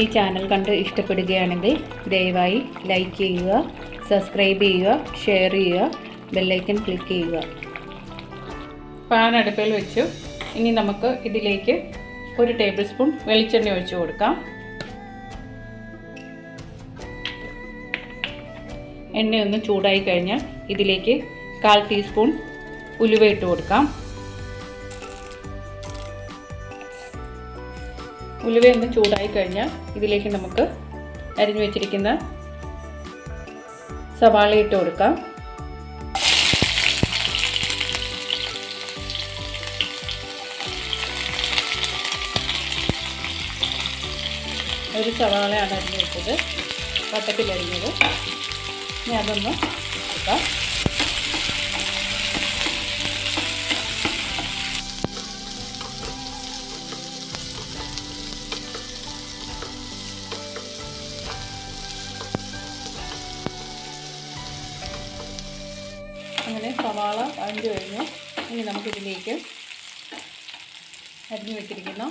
ഈ ചാനൽ കണ്ട് ഇഷ്ടപ്പെടുകയാണെങ്കിൽ ദയവായി ലൈക്ക് ചെയ്യുക സബ്സ്ക്രൈബ് ചെയ്യുക ഷെയർ ചെയ്യുക ബെല്ലൈക്കൻ ക്ലിക്ക് ചെയ്യുക. പാൻ അടുപ്പിൽ വെച്ചു. ഇനി നമുക്ക് ഇതിലേക്ക് ഒരു ടേബിൾ സ്പൂൺ വെളിച്ചെണ്ണ ഒഴിച്ച് കൊടുക്കാം. എണ്ണയൊന്ന് ചൂടായി കഴിഞ്ഞാൽ ഇതിലേക്ക് കാൽ ടീസ്പൂൺ ഉലുവ ഇട്ട് കൊടുക്കാം. ഉലുവ ഒന്ന് ചൂടായി കഴിഞ്ഞാൽ ഇതിലേക്ക് നമുക്ക് അരിഞ്ഞു വെച്ചിരിക്കുന്ന സവാള ഇട്ട് കൊടുക്കാം. ഒരു സവാളയാണ് അരിഞ്ഞു വെച്ചത്. വട്ടത്തിൽ അരിഞ്ഞത്. ഇനി എടുക്കാം അങ്ങനെ സവാള അരിഞ്ഞു കഴിഞ്ഞു. ഇനി നമുക്കിതിലേക്ക് അരിഞ്ഞു വെച്ചിരിക്കുന്ന.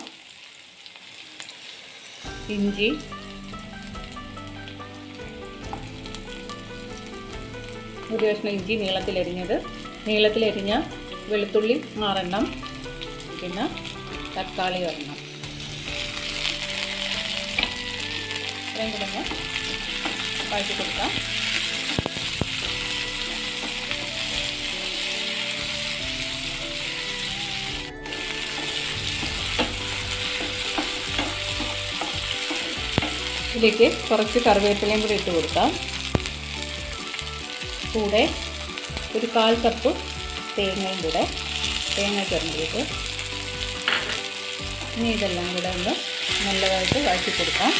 ഇഞ്ചി. ഒരു കഷ്ണം ഇഞ്ചി നീളത്തിലരിഞ്ഞത് നീളത്തിലരിഞ്ഞ വെളുത്തുള്ളി ആറെണ്ണം. പിന്നെ തക്കാളി ഒരെണ്ണം. ഇത്രയും കൂടെ വഴറ്റി കൊടുക്കാം. ഇതിലേക്ക് കുറച്ച് കറിവേപ്പിലയും കൂടി ഇട്ട് കൊടുക്കാം. കൂടെ ഒരു കാൽ കപ്പ് തേങ്ങയും കൂടെ തേങ്ങ ചേർന്നിട്ട് ഇനി ഇതെല്ലാം കൂടെ ഒന്ന് നല്ലതായിട്ട് വാക്കി കൊടുക്കാം.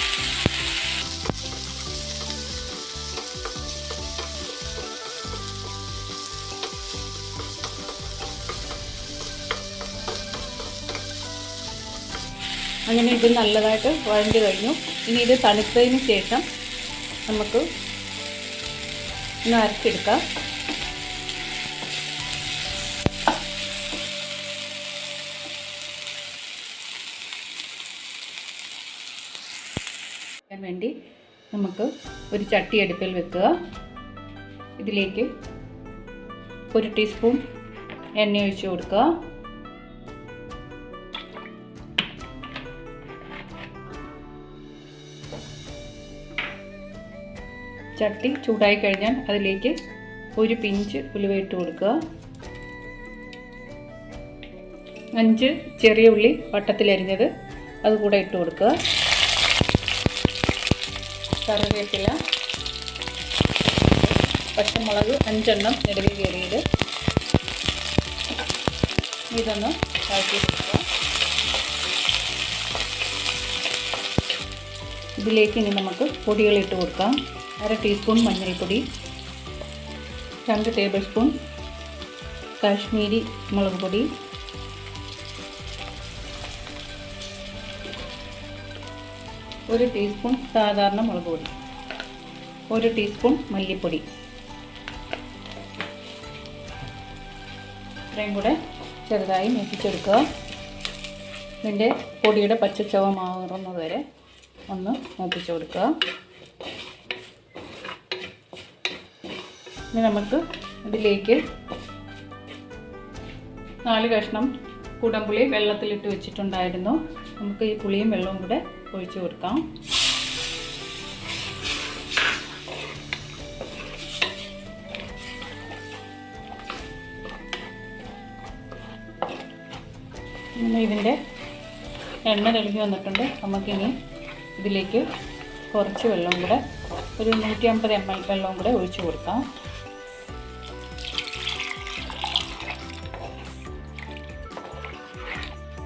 അങ്ങനെ ഇത് നല്ലതായിട്ട് വഴണ്ടി കഴിഞ്ഞു. ഇനി ഇത് തണുത്തതിന് ശേഷം നമുക്ക് ഒന്ന് അരച്ചെടുക്കാം. വേണ്ടി നമുക്ക് ഒരു ചട്ടി അടുപ്പിൽ വെക്കുക. ഇതിലേക്ക് ഒരു ടീസ്പൂൺ എണ്ണ ഒഴിച്ച് കൊടുക്കുക. ചട്ടി ചൂടായി കഴിഞ്ഞാൽ അതിലേക്ക് ഒരു പിഞ്ച് ഉലുവ ഇട്ട് കൊടുക്കുക. അഞ്ച് ചെറിയ ഉള്ളി വട്ടത്തിലരിഞ്ഞത് അത് കൂടെ ഇട്ട് കൊടുക്കുക. കറിവേപ്പില പച്ചമുളക് അഞ്ചെണ്ണം നിലവിൽ കയറിയത്. ഇതൊന്ന് വഴറ്റി ഇതിലേക്ക് ഇനി നമുക്ക് പൊടികൾ ഇട്ട് കൊടുക്കാം. അര ടീസ്പൂൺ മഞ്ഞൾപ്പൊടി രണ്ട് ടേബിൾ സ്പൂൺ കാശ്മീരി മുളക് പൊടി ഒരു ടീസ്പൂൺ സാധാരണ മുളക് പൊടി ഒരു ടീസ്പൂൺ മല്ലിപ്പൊടി. ഇത്രയും കൂടെ ചെറുതായി മെത്തിച്ചെടുക്കുക ഇതിന്റെ പൊടിയുടെ പച്ചച്ചവ മാറുന്നത് വരെ ഒന്ന് മൂപ്പിച്ചു കൊടുക്കുക. ഇനി നമുക്ക് ഇതിലേക്ക് നാല് കഷ്ണം കുടംപുളി വെള്ളത്തിലിട്ട് വെച്ചിട്ടുണ്ടായിരുന്നു. നമുക്ക് ഈ പുളിയും വെള്ളവും കൂടെ ഒഴിച്ചു കൊടുക്കാം. ഇതിന്റെ എണ്ണ തെളിഞ്ഞ് വന്നിട്ടുണ്ട്. നമുക്കിനി ഇതിലേക്ക് കുറച്ച് വെള്ളവും കൂടെ ഒരു നൂറ്റി അമ്പത് എം എൽ വെള്ളവും കൂടെ ഒഴിച്ചു കൊടുക്കാം.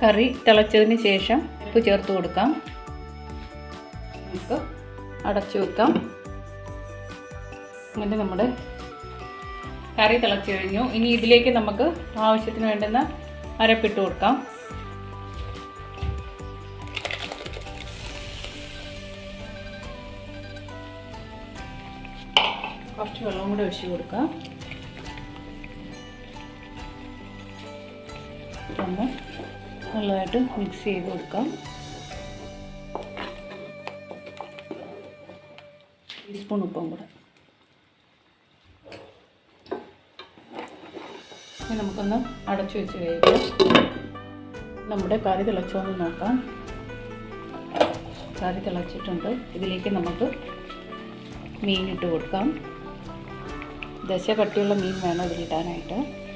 കറി തിളച്ചതിന് ശേഷം ഉപ്പ് ചേർത്ത് കൊടുക്കാം. നമുക്ക് അടച്ചു വെക്കാം. അങ്ങനെ നമ്മുടെ കറി തിളച്ച് കഴിഞ്ഞു. ഇനി ഇതിലേക്ക് നമുക്ക് ആവശ്യത്തിന് വേണ്ടുന്ന അരപ്പിട്ട് കൊടുക്കാം. കുറച്ച് വെള്ളം കൂടെ ഒഴിച്ച് കൊടുക്കാം. ഒന്ന് നല്ലതായിട്ട് മിക്സ് ചെയ്ത് കൊടുക്കാം. ടീസ്പൂൺ ഉപ്പും കൂടെ. ഇനി നമുക്കൊന്ന് അടച്ചു വെച്ച് കഴിക്കാം. നമ്മുടെ കറി തിളച്ചോന്ന് നോക്കാം. കറി തിളച്ചിട്ടുണ്ട്. ഇതിലേക്ക് നമുക്ക് മീൻ ഇട്ട് കൊടുക്കാം. ദശ കട്ടിയുള്ള മീൻ വേണം ഇതിലിടാനായിട്ട്.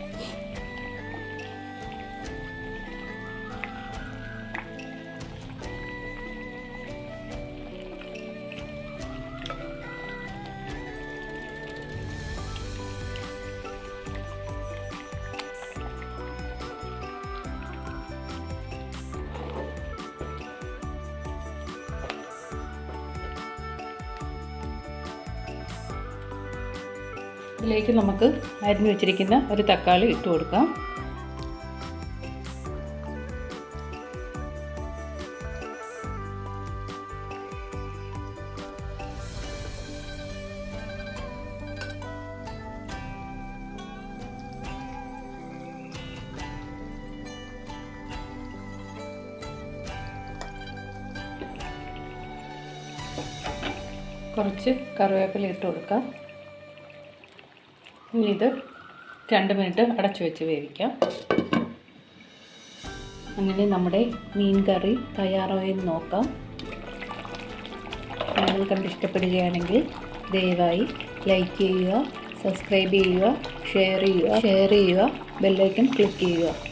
ഇതിലേക്ക് നമുക്ക് അരിഞ്ഞു വെച്ചിരിക്കുന്ന ഒരു തക്കാളി ഇട്ട് കൊടുക്കാം. കുറച്ച് കറിവേപ്പില ഇട്ട് കൊടുക്കാം. ഇനി ഇത് രണ്ട് മിനിറ്റ് അടച്ചു വെച്ച് വേവിക്കാം. അങ്ങനെ നമ്മുടെ മീൻ കറി തയ്യാറായെന്ന് നോക്കാം. നിങ്ങൾ കണ്ട് ഇഷ്ടപ്പെടുകയാണെങ്കിൽ ദയവായി ലൈക്ക് ചെയ്യുക സബ്സ്ക്രൈബ് ചെയ്യുക ഷെയർ ചെയ്യുക ഷെയർ ചെയ്യുക ബെല്ലൈക്കൺ ക്ലിക്ക് ചെയ്യുക.